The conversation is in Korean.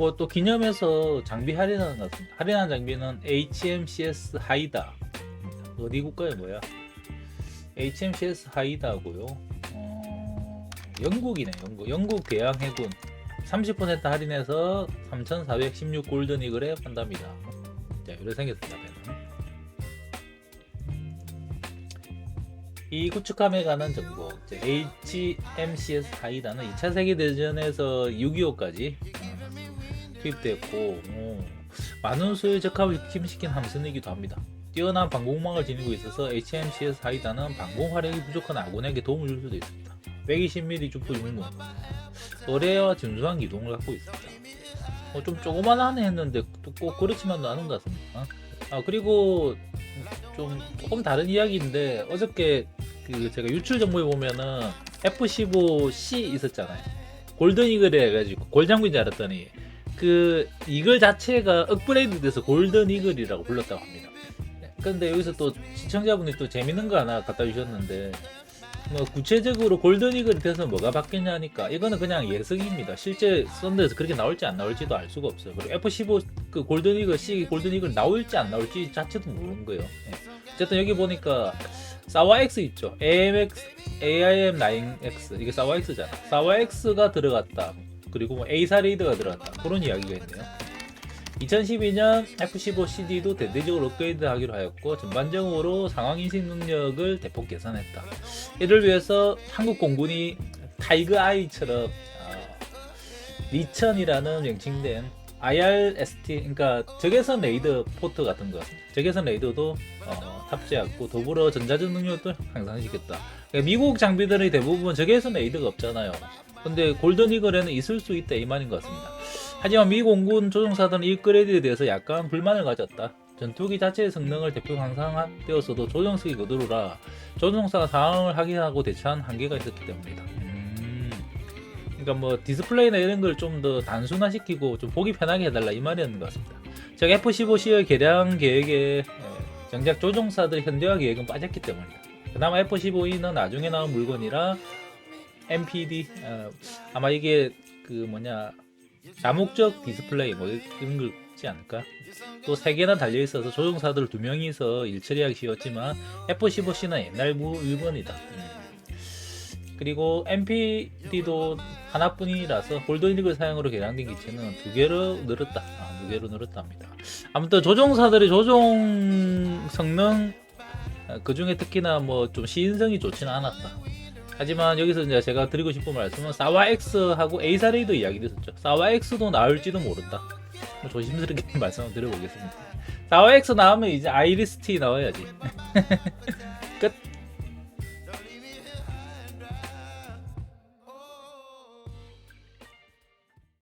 뭐 또 기념해서 장비 할인하는 것 같습니다. 할인한 장비는 HMCS 하이다. 어디 국가에 뭐야? HMCS 하이다고요. 어, 영국이네, 영국. 영국 대양 해군 30% 할인해서 3,416 골든 이글에 판답니다. 자, 이렇게 생겼습니다. 배는. 이 구축함에 관한 정보 HMCS 하이다는 2차 세계대전에서 6.25까지 투입됐고 어, 많은 수의 적합을 힘시킨 함선이기도 합니다. 뛰어난 방공망을 지니고 있어서 HMCS 하이다는 방공 화력이 부족한 아군에게 도움을 줄 수도 있습니다. 120mm 주포 유문 거래와 준수한 기동을 갖고 있습니다. 어, 좀 조그만하네 했는데 또꼭 그렇지만도 않은 것 같습니다. 아 그리고 좀 조금 다른 이야기인데 어저께 그 제가 유출 정보에 보면은 F15C 있었잖아요. 골든 이글에 해가지고 골장군인 줄 알았더니 그 이글 자체가 업그레이드 돼서 골든 이글이라고 불렀다고 합니다. 네, 근데 여기서 또 시청자분이 또 재밌는 거 하나 갖다 주셨는데 뭐 구체적으로 골든 이글이 돼서 뭐가 바뀌냐 하니까 이거는 그냥 예상입니다. 실제 썬데에서 그렇게 나올지 안 나올지도 알 수가 없어요. 그리고 F15 그 골든 이글 C 골든 이글 나올지 안 나올지 자체도 모르는 거예요. 예. 어쨌든 여기 보니까 사와 X 있죠. AMX, AIM9X 이게 사와 X잖아. 사와 X가 들어갔다. 그리고 뭐 A사 레이더가 들어갔다. 그런 이야기가 있네요. 2012년 F-15CD도 대대적으로 업그레이드하기로 하였고 전반적으로 상황 인식 능력을 대폭 개선했다. 이를 위해서 한국 공군이 타이거 아이처럼 어, 리천이라는 명칭된 IRST 그러니까 적외선 레이더 포트 같은 거 적외선 레이더도 어, 탑재했고 더불어 전자전 능력도 향상시켰다. 그러니까 미국 장비들의 대부분 적외선 레이더가 없잖아요. 근데 골든 이글에는 있을 수 있다 이 말인 것 같습니다. 하지만 미 공군 조종사들은 이 업그레이드에 대해서 약간 불만을 가졌다. 전투기 자체의 성능을 대폭 향상되었어도 조종석이 거두루라 조종사가 상황을 확인하고 대처한 한계가 있었기 때문이다. 음, 그러니까 뭐 디스플레이나 이런 걸 좀 더 단순화시키고 좀 보기 편하게 해달라 이 말이었는 것 같습니다. 제가 F-15C의 개량 계획에 에, 정작 조종사들 현대화 계획은 빠졌기 때문이다. 그나마 F-15E는 나중에 나온 물건이라 MPD 어, 아마 이게 그 뭐냐 다목적 디스플레이 뭐 이런 걸지 않을까? 또 세 개나 달려 있어서 조종사들 두 명이서 일 처리하기 쉬웠지만 F-15C는 옛날 물건이다. 음. 그리고 MPD도 하나뿐이라서 골든리그 사용으로 개량된 기체는 두 개로 늘었다. 아, 두 개로 늘었답니다. 아무튼 조종사들의 조종 성능 그 중에 특히나 뭐 좀 시인성이 좋지는 않았다. 하지만 여기서 이제 제가 드리고 싶은 말씀은 사와 X하고 A사 레이더 이야기도 있었죠. 사와 X도 나올지도 모른다. 뭐 조심스럽게 말씀을 드려보겠습니다. 사와 X 나오면 이제 아이리스 T 나와야지. 끝.